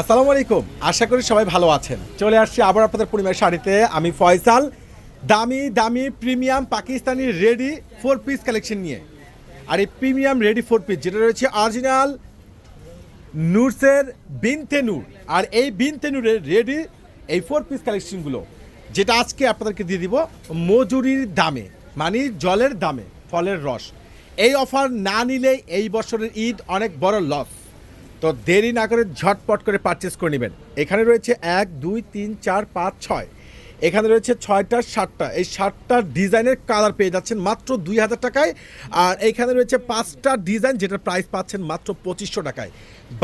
আসসালামু আলাইকুম। আশা করি সবাই ভালো আছেন। চলে আসছি আবার আপনাদের পরিবার শাড়িতে। আমি ফয়সাল। দামি দামি, premium Pakistani ready four piece collection নিয়ে। আর এই প্রিমিয়াম রেডি ফোর পিস যেটা রয়েছে অরিজিনাল নুরসের বিনতে নূর আর এই বিনতে নূরের রেডি এই ফোর পিস কালেকশনগুলো যেটা আজকে আপনাদেরকে দিয়ে দিব মজুরির দামে মানে জলের দামে, ফলের রস। এই অফার না নিলে এই বছরের ঈদ অনেক বড় লস তো দেরি না করে ঝটপট করে পারচেস করে নেবেন। এখানে রয়েছে এক, দুই, তিন, চার, পাঁচ, ছয়। এখানে রয়েছে ছয়টা, সাতটা। এই সাতটা ডিজাইনের কালার পেয়ে যাচ্ছেন মাত্র দুই হাজার টাকায়। আর এইখানে রয়েছে পাঁচটা ডিজাইন যেটার প্রাইস পাচ্ছেন মাত্র পঁচিশশো টাকায়।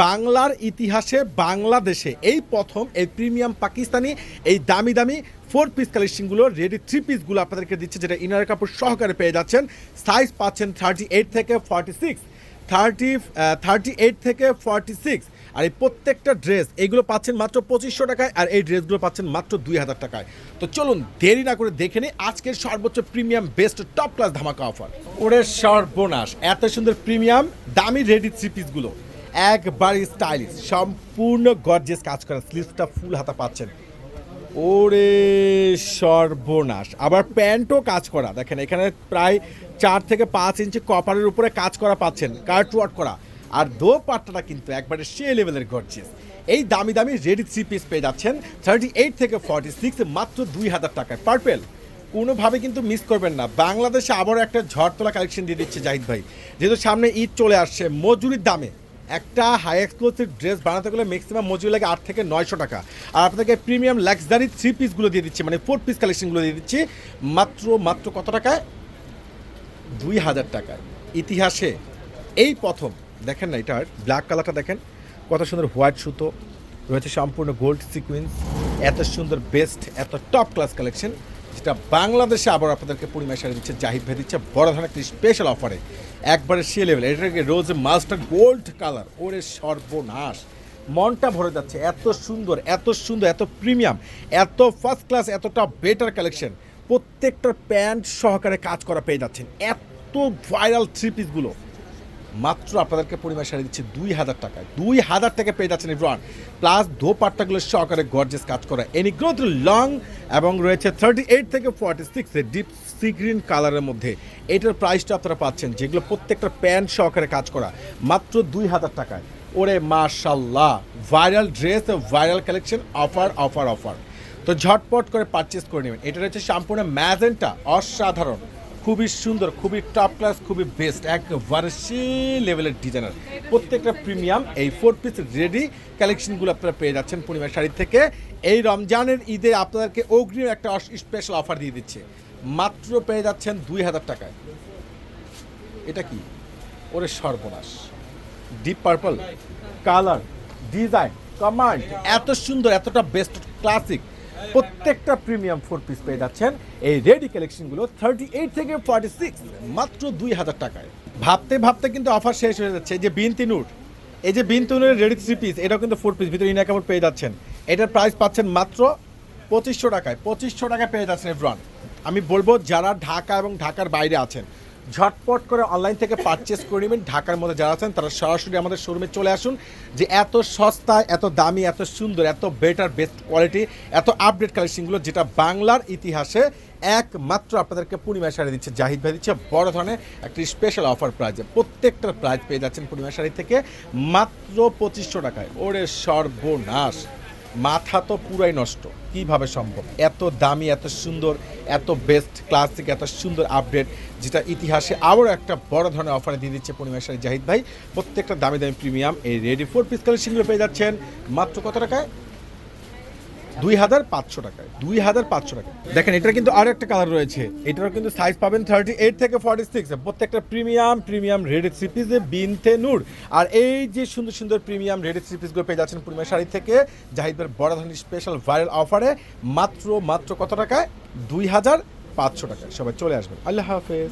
বাংলার ইতিহাসে, বাংলাদেশে এই প্রথম এই প্রিমিয়াম পাকিস্তানি এই দামি দামি ফোর পিস কালেকশনগুলো রেডি থ্রি পিসগুলো আপনাদেরকে দিচ্ছে, যেটা ইনার কাপড় সহকারে পেয়ে যাচ্ছেন। সাইজ পাচ্ছেন থার্টি এইট থেকে forty six thirty thirty eight থেকে ফর্টি সিক্স। আর এই প্রত্যেকটা ড্রেস, এইগুলো পাচ্ছেন মাত্র পঁচিশশো টাকায়, আর এই ড্রেসগুলো পাচ্ছেন মাত্র দুই হাজার টাকায়। তো চলুন দেরি না করে দেখে নিই আজকের সর্বোচ্চ প্রিমিয়াম বেস্ট টপ ক্লাস ধামাকা অফার। ওরে সর্বনাশ, এত সুন্দর প্রিমিয়াম, দামি রেডি থ্রি পিসগুলো। একবারই স্টাইলিশ সম্পূর্ণ গর্জেস কাজ করা স্লিভসটা ফুল হাতা পাচ্ছেন। ওরে সর্বনাশ। আবার প্যান্টও কাজ করা। দেখেন, এখানে প্রায় চার থেকে পাঁচ ইঞ্চি কপারের উপরে কাজ করা পাচ্ছেন কার্ট ওয়ার্ক করা। আর দো পাট্টাটা কিন্তু একবারে সে লেভেলের গর্জিয়াস এই দামি দামি রেডি থ্রি পিস পেয়ে যাচ্ছেন থার্টি এইট থেকে ফর্টি সিক্স মাত্র দুই হাজার টাকায়। পার্পেল কোনোভাবে কিন্তু মিস করবেন না। বাংলাদেশে আবারও একটা ঝড় তোলা কালেকশন দিয়ে দিচ্ছে জাহিদ ভাই। যেহেতু সামনে ঈদ চলে আসছে, মজুরির দামে একটা হাই এক্সক্লুসিভ ড্রেস বানাতে গেলে ম্যাক্সিমাম মজুরি লাগে আট থেকে নয়শো টাকা। আর আপনাকে প্রিমিয়াম লাক্সারি থ্রি পিসগুলো দিয়ে দিচ্ছি মানে ফোর পিস কালেকশনগুলো দিয়ে দিচ্ছি। মাত্র মাত্র কত টাকায়? দুই হাজার টাকায়। ইতিহাসে এই প্রথম, দেখেন না এটার ব্ল্যাক কালারটা দেখেন, কত সুন্দর হোয়াইট সুতো, রয়েছে সম্পূর্ণ গোল্ড সিকুয়েন্স এত সুন্দর বেস্ট এত টপ ক্লাস কালেকশন যেটা বাংলাদেশে আবার আপনাদেরকে পরিমাণ সারি দিচ্ছে, জাহিদ ভাই দিচ্ছে, বড় ধরনের একটি স্পেশাল অফারে একবারে সে লেভেল এটাকে রোজ মাস্টার গোল্ড কালার ওরে সর্বনাশ। মনটা ভরে যাচ্ছে, এত সুন্দর এত সুন্দর, এত প্রিমিয়াম এত ফার্স্ট ক্লাস এতটা বেটার কালেকশন প্রত্যেকটার প্যান্ট সহকারে কাজ করা পেয়ে যাচ্ছেন। এত ভাইরাল থ্রি পিসগুলো মাত্র আপনাদেরকে পরিমাণ সারি দিচ্ছে দুই হাজার টাকায়। দুই হাজার টাকা পেয়ে যাচ্ছেন ইব্রান প্লাস দো পাট্টাগুলো সহকারে গর্জেস কাজ করা। এনি গ্রোথ লং এবং রয়েছে থার্টি এইট থেকে ফর্টি সিক্সে ডিপ সি গ্রিন কালারের মধ্যে। এটার প্রাইসটা আপনারা পাচ্ছেন, যেগুলো প্রত্যেকটা প্যান্ট সহকারে কাজ করা। মাত্র দুই হাজার টাকায়। ওরে মাশাল্লাহ viral dress viral collection offer offer offer তো ঝটপট করে পারচেস করে নেবেন। এটা রয়েছে সম্পূর্ণ ম্যাজেন্টা, অসাধারণ। খুবই সুন্দর, খুবই টপ ক্লাস খুবই বেস্ট একবারে সে লেভেলের ডিজাইনার প্রত্যেকটা প্রিমিয়াম এই ফোর পিস রেডি কালেকশনগুলো আপনারা পেয়ে যাচ্ছেন পূর্ণিমা শাড়ি থেকে। এই রমজানের ঈদে আপনাদেরকে অগ্রিম একটা স্পেশাল অফার দিয়ে দিচ্ছে। মাত্র পেয়ে যাচ্ছেন দুই হাজার টাকায়। এটা কি? ওরে সর্বনাশ। Deep purple colour design command এত সুন্দর, এতটা বেস্ট ক্লাসিক প্রত্যেকটা প্রিমিয়াম ফোর পিস পেয়ে যাচ্ছেন। এই রেডি কালেকশনগুলো থার্টি এইট থেকে ফর্টি সিক্স মাত্র দুই হাজার টাকায়। ভাবতে ভাবতে কিন্তু অফার শেষ হয়ে যাচ্ছে। যে বিনতি নূর এই যে বিনতি নূরের রেডি থ্রি পিস এটাও কিন্তু ফোর পিস ভিতরে ইনা পেয়ে যাচ্ছেন। এটার প্রাইস পাচ্ছেন মাত্র পঁচিশশো টাকায়। পঁচিশশো টাকায় পেয়ে যাচ্ছেন এভরান আমি বলব, যারা ঢাকা এবং ঢাকার বাইরে আছেন ঝটপট করে অনলাইন থেকে পারচেস করে নেবেন। ঢাকার মধ্যে যারা আছেন, তারা সরাসরি আমাদের শোরুমে চলে আসুন যে এত সস্তায় এত দামি, এত সুন্দর, এত বেটার বেস্ট কোয়ালিটি এত আপডেট কালেকশনগুলো যেটা বাংলার ইতিহাসে একমাত্র আপনাদেরকে পূর্ণিমা শাড়ি দিচ্ছে, জাহিদ ভাই দিচ্ছে। বড় ধরনের একটি স্পেশাল অফার প্রাইজে প্রত্যেকটার প্রাইজ পেয়ে যাচ্ছেন পূর্ণিমা শাড়ি থেকে মাত্র পঁচিশশো টাকায়। ওরে সর্বনাশ! মাথা তো পুরাই নষ্ট। কীভাবে সম্ভব? এত দামি, এত সুন্দর, এত বেস্ট ক্লাসিক এত সুন্দর আপডেট যেটা ইতিহাসে আরও একটা বড় ধরনের অফারে দিয়ে দিচ্ছে পূর্ণিমা শাড়ি জাহিদ ভাই। প্রত্যেকটা দামি দামি প্রিমিয়াম এই রেডি ফোর পিস কালেকশনগুলো পেয়ে যাচ্ছেন। মাত্র কত টাকায়? দুই হাজার পাঁচশো টাকায়, দুই হাজার পাঁচশো টাকা দেখেন, এটার কিন্তু আরও একটা কালার রয়েছে। এটারও কিন্তু সাইজ পাবেন থার্টি এইট থেকে ফর্টি সিক্স প্রত্যেকটা প্রিমিয়াম প্রিমিয়াম রেডি পিসে বিনতে নূর আর এই যে সুন্দর সুন্দর প্রিমিয়াম রেডি থ্রি পিসগুলো পেয়ে যাচ্ছেন পূর্ণিমা শাড়ি থেকে, জাহিদের বড় ধরনের স্পেশাল ভাইরাল অফারে মাত্র মাত্র কত টাকায়? দুই হাজার পাঁচশো টাকায়। সবাই চলে আসবেন। আল্লাহ হাফেজ।